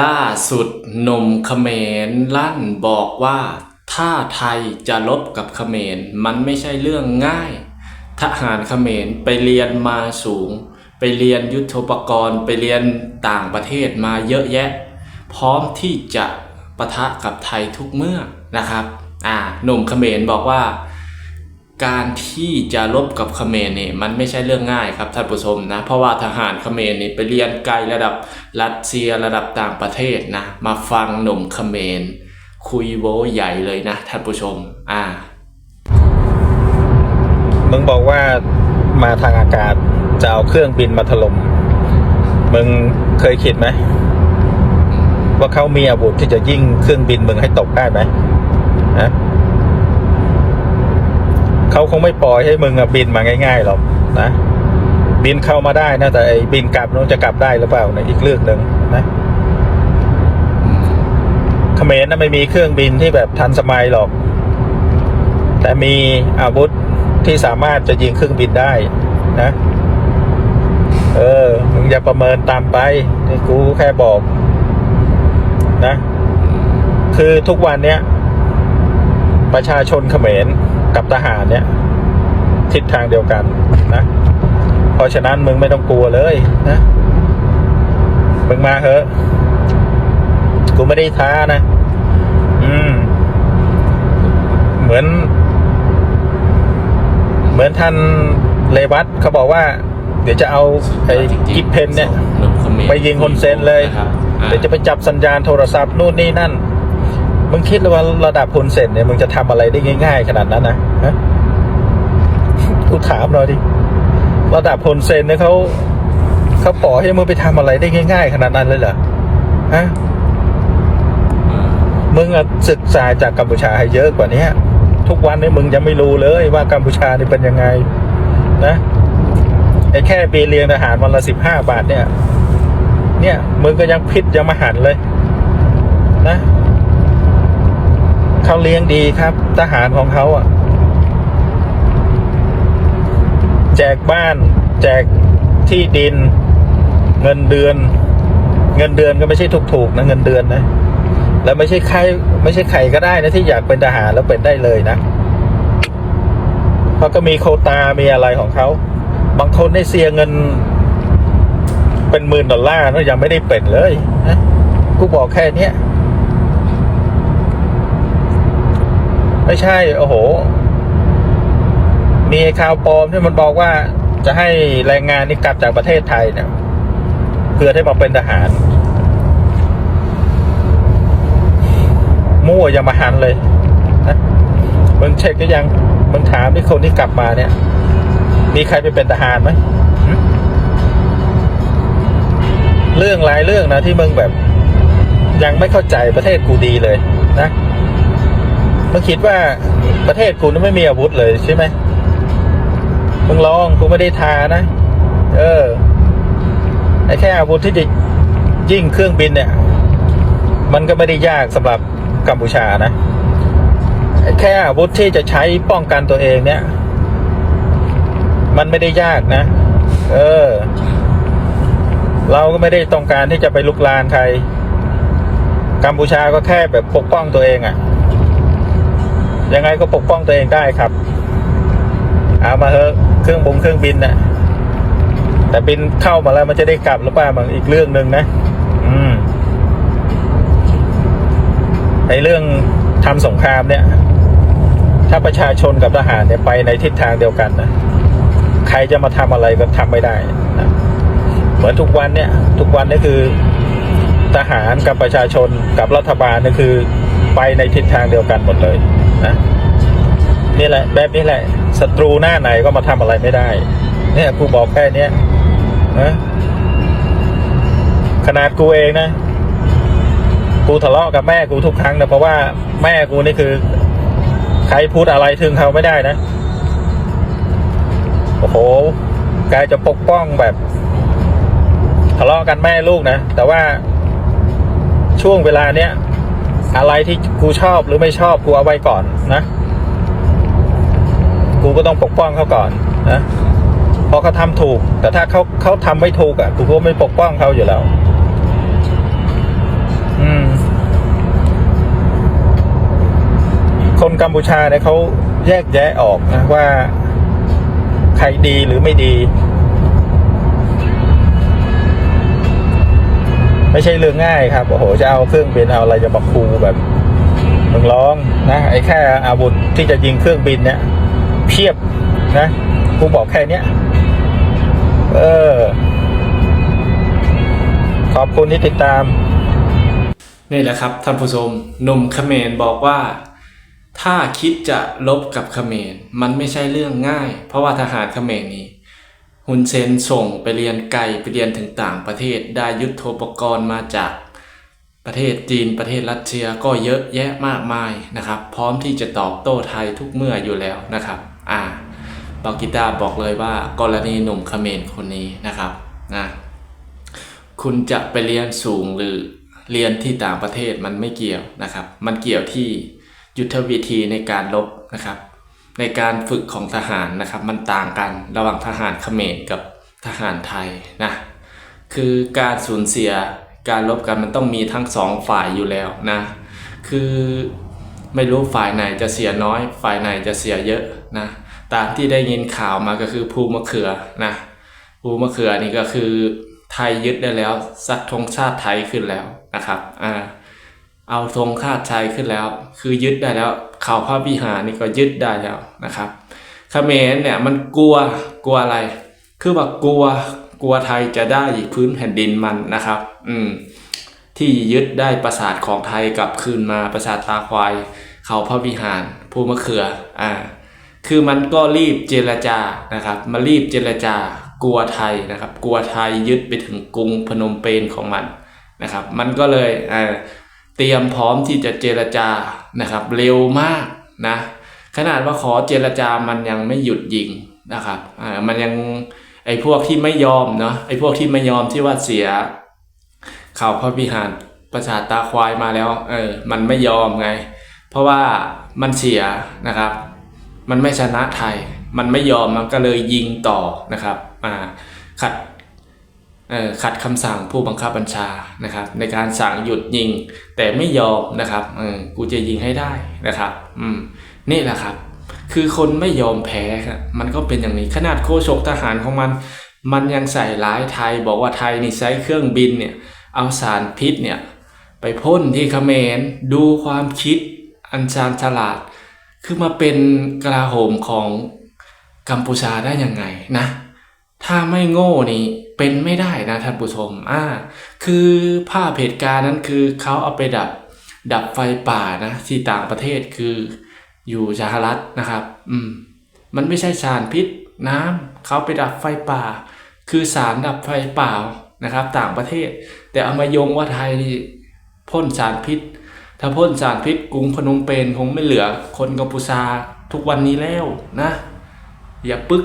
ล่าสุดหนุ่มเขมรลั่นบอกว่า ถ้าไทยจะลบกับเขมรมันไม่ใช่เรื่องง่าย ทหารเขมรไปเรียนมาสูง ไปเรียนยุทธปกรณ์ ไปเรียนต่างประเทศมาเยอะแยะ พร้อมที่จะปะทะกับไทยทุกเมื่อนะครับ อ่าหนุ่มเขมรบอกว่า การที่จะลบกับเขมรนี่มันไม่ใช่เรื่องง่ายครับท่านผู้ชมนะ เพราะว่าทหารเขมรนี่ไปเรียนไกลระดับรัสเซียระดับต่างประเทศนะ มาฟังหนุ่มเขมร คุยโวใหญ่เลยนะท่านผู้ชม อ่า มึงบอกว่ามาทางอากาศจะเอาเครื่องบินมาถล่มมึงเคยคิดไหม ว่าเขามีอาวุธที่จะยิงเครื่องบินมึงให้ตกได้ไหมนะ เขาคงไม่ปล่อยให้มึงบินมาง่ายๆหรอกนะ บินเข้ามาได้นะแต่ไอ้บินกลับนู้นจะกลับได้หรือเปล่านะอีกเรื่องหนึ่งนะเขมรน่ะไม่มีเครื่องบินที่แบบทันสมัยหรอก แต่มีอาวุธที่สามารถจะยิงเครื่องบินได้นะ เออมึงอย่าประเมินตามไปกูแค่บอก นะ คือทุกวันเนี้ยประชาชนเขมร กับทหารเนี่ย ทิศทางเดียวกันนะ เพราะฉะนั้นมึงไม่ต้องกลัวเลยนะ มึงมาเถอะ กูไม่ได้ท้านะ อืม เหมือน เหมือนท่านเลวัตเขาบอกว่า เดี๋ยวจะเอาไอ้กิฟเพนเนี่ยหนุ่มเขมรไปยิงคนเซนเลยนะครับอ่าเดี๋ยวจะไปจับสัญญาณโทรศัพท์นู่นนี่นั่น มึงคิดเลยว่าระดับคนเซนเนี่ยมึงจะทำอะไรได้ง่าย ๆ ขนาดนั้นนะฮะกูถามหน่อยดิระดับคนเซนเนี่ยเขาเขาปล่อยให้มึงไปทำอะไรได้ง่าย ๆ ขนาดนั้นเลยเหรอฮะมึงอะศึกษาจากกัมพูชาให้เยอะกว่านี้ทุกวันนี้มึงยังไม่รู้เลยว่ากัมพูชานี่เป็นยังไง นะไอ้แค่ปีเรียนทหารวันละสิบห้าบาทเนี่ย เนี่ยมึงก็ยังพิษยังมาหันเลย นะ เขาเลี้ยงดีครับ ทหารของเขาอะ แจกบ้าน แจกที่ดิน เงินเดือน เงินเดือนก็ไม่ใช่ถูกๆนะเงินเดือนนะแล้วไม่ใช่ใครไม่ใช่ใครก็ได้นะที่อยากเป็นทหารแล้วเป็นได้เลยนะเขาก็มีโคตามีอะไรของเขา บางคนได้เสียเงิน เป็นหมื่นดอลลาร์แล้วยังไม่ได้เป็นเลยนะกูบอกแค่เนี้ย ไม่ใช่ โอ้โห มีข่าวปลอมที่มันบอกว่าจะให้แรงงานนี่กลับจากประเทศไทยเนี่ยเพื่อให้มาเป็นทหาร มั่วอย่ามาหันเลยนะมึงเช็คก็ยังมึงถามที่คนที่กลับมาเนี่ย มีใครไปเป็นทหารไหมเรื่องหลายเรื่องนะที่มึงแบบ ยังไม่เข้าใจประเทศกูดีเลยนะ มึงคิดว่าประเทศกูนี่ไม่มีอาวุธเลยใช่ไหมมึงลองกูไม่ได้ทานะ เออไอ้แค่อาวุธที่จะยิงเครื่องบินเนี่ย มันก็ไม่ได้ยากสำหรับกัมพูชานะแค่อาวุธที่จะใช้ป้องกันตัวเองเนี่ย มันไม่ได้ยากนะ เออ เราก็ไม่ได้ต้องการที่จะไปลุกลานใครกัมพูชาก็แค่แบบปกป้องตัวเองอะ่ะ ยังไงก็ปกป้องตัวเองได้ครับ เอามาเถอะเครื่องบงเครื่องบินนะ่ะ แต่บินเข้ามาแล้วมันจะได้กลับหรือเปล่ามันอีกเรื่องหนึ่งนะ อืมในเรื่องทำสงครามเนี่ย ถ้าประชาชนกับทหารเนี่ยไปในทิศทางเดียวกันนะใครจะมาทำอะไรก็ทำไม่ได้นะเหมือนทุกวันเนี่ย ทุกวันนี่คือทหารกับประชาชนกับรัฐบาลนี่คือ ไปในทิศทางเดียวกันหมดเลย นะนี่แหละ แบบนี้แหละศัตรูหน้าไหนก็มาทำอะไรไม่ได้ เนี่ยกูบอกแค่เนี้ยนะขนาดกูเองนะ กูทะเลาะกับแม่กูทุกครั้งนะเพราะว่าแม่กูนี่คือ ใครพูดอะไรถึงเขาไม่ได้นะโอ้โหกายจะปกป้องแบบ ทะเลาะกันแม่ลูกนะ แต่ว่าช่วงเวลาเนี้ย อะไรที่กูชอบหรือไม่ชอบกูเอาไว้ก่อนนะ กูก็ต้องปกป้องเขาก่อนนะพอเขาทาถูก แต่ถ้าเขาเขาทำไม่ถูกอะ่ะกูก็ไม่ปกป้องเขาอยู่แล้ว อืม คนกัมพูชาเนี่ยเขาแยกแยะออกนะว่า ใครดีหรือไม่ดี ไม่ใช่เรื่องง่ายครับโอ้โหจะเอาเครื่องบินเอาอะไรจะมาคูแบบมึงร้องนะไอ้แค่อาวุธที่จะยิงเครื่องบินเนี่ยเพียบนะกูบอกแค่เนี้ยเออ ขอบคุณที่ติดตาม นี่แหละครับท่านผู้ชมหนุ่มเขมรบอกว่า ถ้าคิดจะลบกับเขมรมันไม่ใช่เรื่องง่าย เพราะว่าทหารเขมรนี้ ฮุนเซนส่งไปเรียนไกลไปเรียนถึงต่างประเทศได้ยุทโธปกรณ์มาจากประเทศจีนประเทศรัสเซียก็เยอะแยะมากมายนะครับ พร้อมที่จะตอบโต้ไทยทุกเมื่ออยู่แล้วนะครับ อ่าบากิตาบอกเลยว่ากรณีหนุ่มเขมรคนนี้นะครับนะคุณจะไปเรียนสูงหรือเรียนที่ต่างประเทศมันไม่เกี่ยวนะครับ มันเกี่ยวที่ยุทธวิธีในการลบนะครับ ในการฝึกของทหารนะครับ มันต่างกันระหว่างทหารเขมรกับทหารไทยนะคือการสูญเสียการลบกันมันต้องมีทั้งสองฝ่ายอยู่แล้วนะคือไม่รู้ฝ่ายไหนจะเสียน้อย ฝ่ายไหนจะเสียเยอะนะตามที่ได้ยินข่าวมาก็คือภูมะเขือนะภูมะเขือนี่ก็คือไทยยึดได้แล้วซักธงชาติไทยขึ้นแล้วนะครับอ่า เอาธงชาติไทยขึ้นแล้ว คือยึดได้แล้ว เขาพระวิหารนี่ก็ยึดได้แล้วนะครับเขมรเนี่ยมันกลัวกลัวอะไร คือว่ากลัวกลัวไทยจะได้พื้นแผ่นดินมันนะครับ อืมที่ยึดได้ปราสาทของไทยกลับคืนมาปราสาทตาควาย เขาพระวิหารภูมะเขืออ่าคือมันก็รีบเจรจานะครับมารีบเจรจากลัวไทยนะครับ กลัวไทยยึดไปถึงกรุงพนมเปญของมันนะครับ มันก็เลยอ่อ เตรียมพร้อมที่จะเจรจานะครับ เร็วมากนะขนาดว่าขอเจรจามันยังไม่หยุดยิงนะครับอ่ามันยังไอ้พวกที่ไม่ยอมเนาะไอ้พวกที่ไม่ยอมที่ว่าเสียข่าวพระวิหารประสาทตาควายมาแล้วเออมันไม่ยอมไง เพราะว่ามันเสียนะครับ มันไม่ชนะไทย มันไม่ยอมมันก็เลยยิงต่อนะครับอ่าขัด ขัดคำสั่งผู้บังคับบัญชานะครับ ในการสั่งหยุดยิง แต่ไม่ยอมนะครับกูจะยิงให้ได้นะครับอืนี่แหละครับ คือคนไม่ยอมแพ้ครับมันก็เป็นอย่างนี้ขนาดโคชกทหารของมัน มันยังใส่ร้ายไทยบอกว่าไทยนี่ใช้เครื่องบินเนี่ยเอาสารพิษเนี่ยไปพ่นที่เขมรดูความคิดอันชาญฉลาด คือมาเป็นกลาโหมของกัมพูชาได้ยังไงนะ ถ้าไม่โง่นี่ เป็นไม่ได้นะท่านผู้ชมอ่าคือภาพเหตุการณ์นั้นคือเขาเอาไปดับดับไฟป่านะที่ต่างประเทศคืออยู่สหรัฐนะครับ อืม มันไม่ใช่สารพิษน้ำเขาไปดับไฟป่า คือสารดับไฟป่านะครับ ต่างประเทศ แต่เอามายงว่าไทยนี่พ่นสารพิษ ถ้าพ่นสารพิษกรุงพนมเปญคงไม่เหลือ คนกัมพูชาทุกวันนี้แล้วนะ อย่าปึก